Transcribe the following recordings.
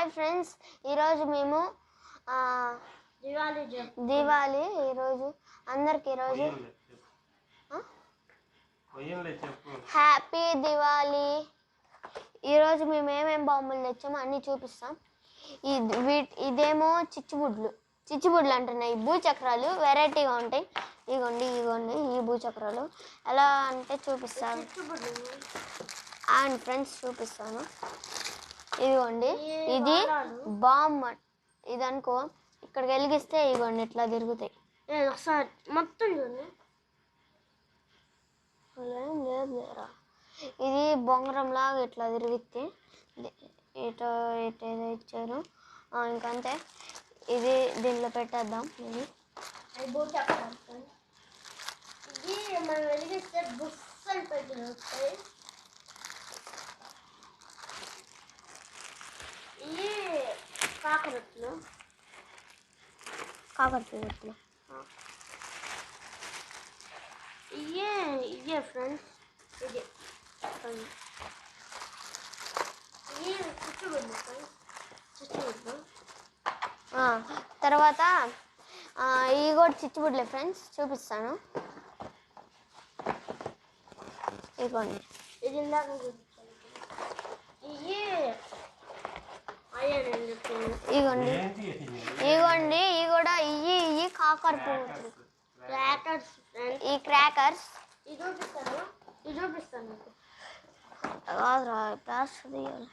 Hi friends ఈరోజు మేము ఆ, దివాళీ దివాళీ ఈరోజు అందరికి ఈరోజు హ్యాపీ దివాళీ. ఈరోజు మేము ఏమేమి బొమ్మలు తెచ్చామో అన్నీ చూపిస్తాం. ఈ వీట్ ఇదేమో చిచ్చుబుడ్లు. చిచ్చుబుడ్లు అంటున్నాయి. ఈ భూచక్రాలు వెరైటీగా ఉంటాయి. ఇగోండి ఇగోండి ఈ భూచక్రాలు. ఎలా అంటే చూపిస్తాను. అండ్ ఫ్రెండ్స్ చూపిస్తాను. ఇదిగోండి ఇది బాంబ్ ఇది అనుకో ఇక్కడ వెలిగిస్తే ఇగోండి ఇట్లా తిరుగుతాయి. ఒకసారి మొత్తం చూడండి. ఏం లేదు లేరా. ఇది బొంగరం లాగా ఇట్లా తిరిగితే ఇటు ఇటు ఏదో ఇచ్చారు. ఇంకంతే. ఇది దీంట్లో పెట్టేద్దాం. ఇది. మనం వెలిగిస్తే బుస్సలు పెట్టి వస్తాయి ఇవి కాకరొత్తులు. ఇట్లా ఇవే ఇవే ఫ్రెండ్స్ ఇది. తర్వాత ఇవి కూడా చిచ్చుబుడ్లే ఫ్రెండ్స్ చూపిస్తాను. ఇదిగోండి. ఇది ఇందాక చూపించాను ఇవి అయ్యాను చెప్తాను ఇగోండి? ఇగోండి ఇవి కూడా ఇవి ఇవి కాకర పువ్వులు క్రాకర్స్ ఫ్రెండ్స్ ఈ క్రాకర్స్ ఇది చూపిస్తాను. ఇది చూపిస్తాను కాదురా ప్లాస్టర్ తీయాలి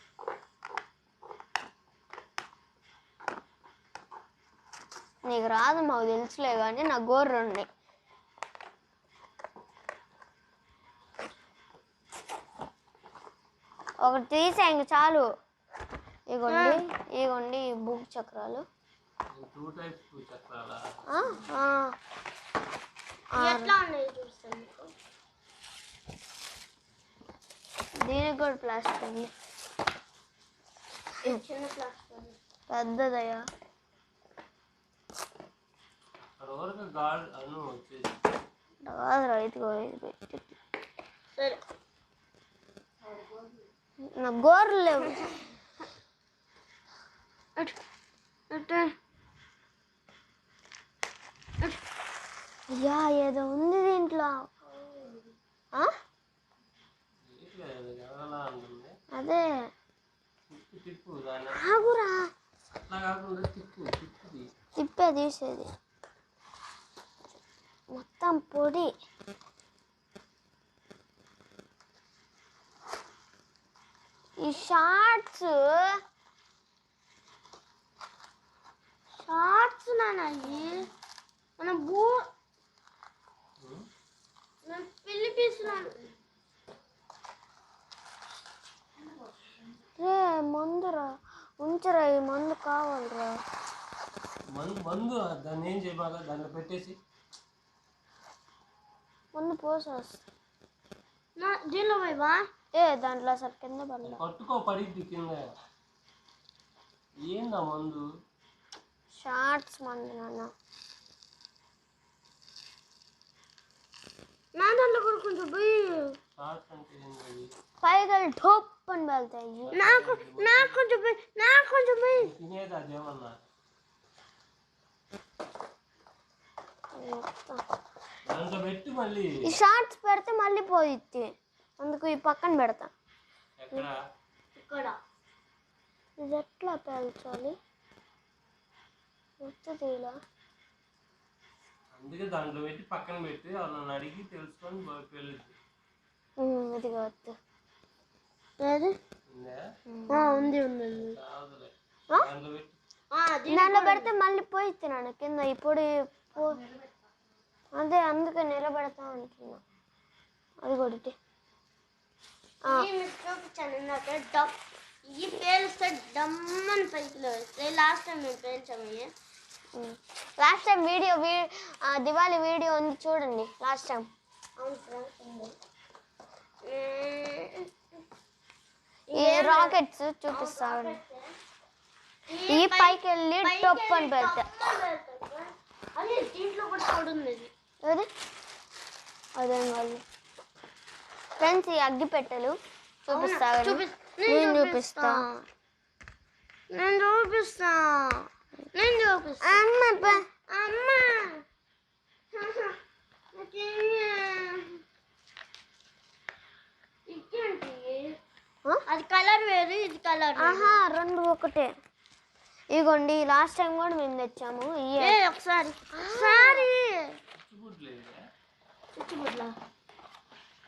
నీకు రాదు మాకు తెలుసులే కానీ నా గోర్రు ఉన్నాయి ఒకటి తీసా ఇంక చాలు. ఇగోండి ఇగోండి బుక్ చక్రాలు. దీనికి కూడా ప్లాస్టర్ ఉంది. పెద్దదయ్యా. సరే. నా గోర్లు లేవు అటు అటు యా ఏదో ఉంది దీంట్లో. అదే. ఆగురా. తిప్పే తీసేది. మొత్తం పొడి. ఈ షార్ట్స్ షార్ట్స్ నానయ్యి మన భూ నేను పెళ్ళి పీసున్నాను రే మందురా. ఉంచరా ఈ మందు కావాలిరా. మందు మందు దాన్ని ఏం చేయబాగా దాంట్లో పెట్టేసి. మందు పోసేస్తా నా దీనిలో పోయివా? ఏ దాంట్లో అసలు కింద పడలే. పట్టుకో పడిద్ది కింద. ఏందా మందు? షార్ట్స్ మందు నాన్న నా దాంట్లో కూడా కొంచెం పోయి షార్ట్స్ అంటే ఏంది పైగా ఠోప్ అని వెళ్తాయి నాకు నాకు కొంచెం పోయి నాకు కొంచెం పోయి ఈ షార్ట్స్ పెడితే మళ్ళీ పోయిద్ది అందుకు ఈ పక్కన పెడతా ఇక్కడ ఇది ఎట్లా పేల్చాలి అందుకే దాంట్లో పెట్టి పక్కన పెట్టి వాళ్ళని అడిగి తెలుసుకొని ఏది? ఉందా? ఆ, ఉంది పెడితే మళ్ళీ పోయిద్ది నాన్న కింద ఇప్పుడు అదే అందుకే నిలబెడతా అంటున్నా. అది కొడితే. చూపించాను ఇందాక ఇవి పేలిస్తే డమ్మని పైకి వస్తాయి లాస్ట్ టైం మేము పేల్చాము. Last time video Diwali video ఉంది చూడండి లాస్ట్ టైం ఈ రాకెట్స్ చూపిస్తాను ఈ పైకి వెళ్ళి టొప్ అని పెడతా. అదే కాదు ఫ్రెండ్స్ ఈ అగ్గి పెట్టెలు చూపిస్తా నేను చూపిస్తా. నేను చూపిస్తా. నేను చూపిస్తా. అమ్మ అమ్మ? అది కలర్ వేరు ఇది కలర్ ఆహా రెండు ఒకటే. ఇగోండి లాస్ట్ టైం కూడా మేము తెచ్చాము ఒకసారి. ఒకసారి చిచ్చుబుడ్లు ఇదే. చిచ్చుబుడ్ల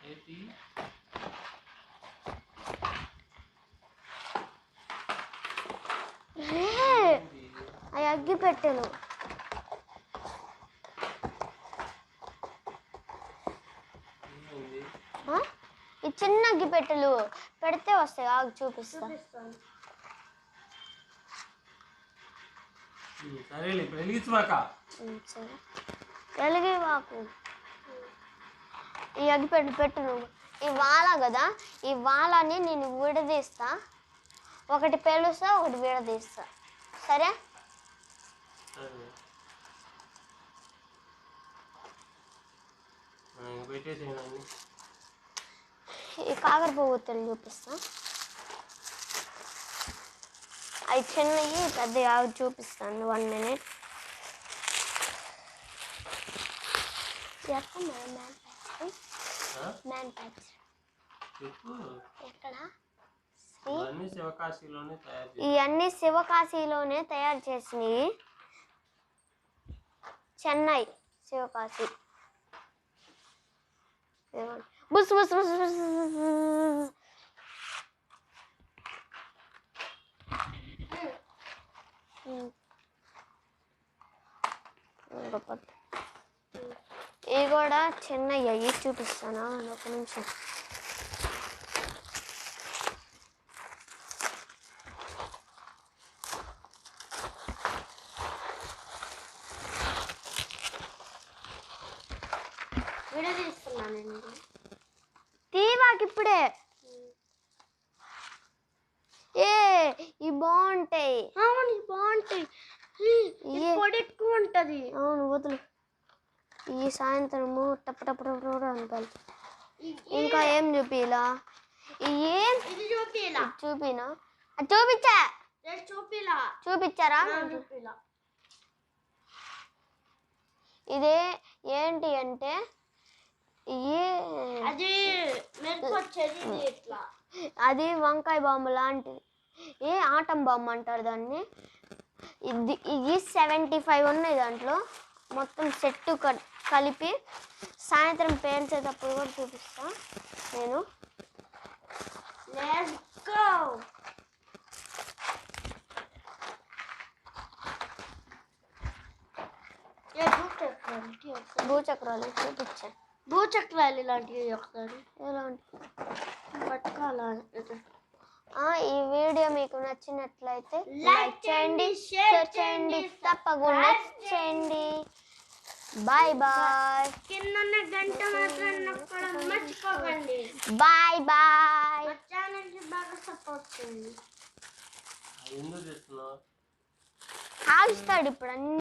ఏంటి రే ఆ? ఈ చిన్న అగ్గి పెట్టెలు పెడితే వస్తాయి. ఆగు చూపిస్తా. సరేలే వెలిగించమాక వెలిగి వాకు ఈ అగ్గి పెట్టు పెట్టు నువ్వు ఈ వాల కదా ఈ వాలని నేను విడదీస్తా. ఒకటి పేలుస్తా ఒకటి విడదీస్తా. సరే సరే ఆ, ఇంక పెట్టేసేయండి ఈ కాకర పువ్వుతులు చూపిస్తా అవి చిన్నవి పెద్ద అవి చూపిస్తాను. వన్ మినిట్ ఎక్కడ ఇవన్నీ శివకాశీలోనే తయారు చేసినవి. చెన్నై శివకాశి బుస్ బుస్ బుస్ బుస్ ఇది కూడా చెన్నై అయ్యి చూపిస్తానా ఒక నిమిషం తీవాకి ఇప్పుడే. ఏ ఇవి బాగుంటాయి. అవును ఇవి బాగుంటాయి. ఎక్కువ ఉంటది. అవును వదులు. ఈ సాయంత్రము టప్ టప్ టప్ టప్ అనిపాలి ఇది- ఇంకా ఏం? చూపిలా? ఏం? చూపిలా. చూపినా? చూపించా. చూపిలా. చూపించారా? చూపిలా. ఇదే ఏంటి అంటే అది అది వంకాయ బాంబు లాంటిది. ఏ ఆటం బాంబు అంటారు దాన్ని? ఇది ఇది సెవెంటీ ఫైవ్ ఉన్నాయి దాంట్లో. మొత్తం సెట్ కలిపి సాయంత్రం పేల్చేటప్పుడు కూడా చూపిస్తా నేను. భూచక్రాలు? ఒకసారి భూచక్రాలు ఇలాంటివి ఒకసారి ఎలాంటి? పట్టుకోవాలి ఆ, ఈ వీడియో మీకు నచ్చినట్లయితే Like చేయండి, share చేయండి, తప్పకుండా చేయండి. బాయ్ బాయ్ కింద గంట మాత్రం నొక్కడం మర్చిపోకండి. బాయ్ బాయ్ ఛానల్కి బాగా సపోర్ట్ చేయండి. ఆగిస్తాడు ఇప్పుడు అన్ని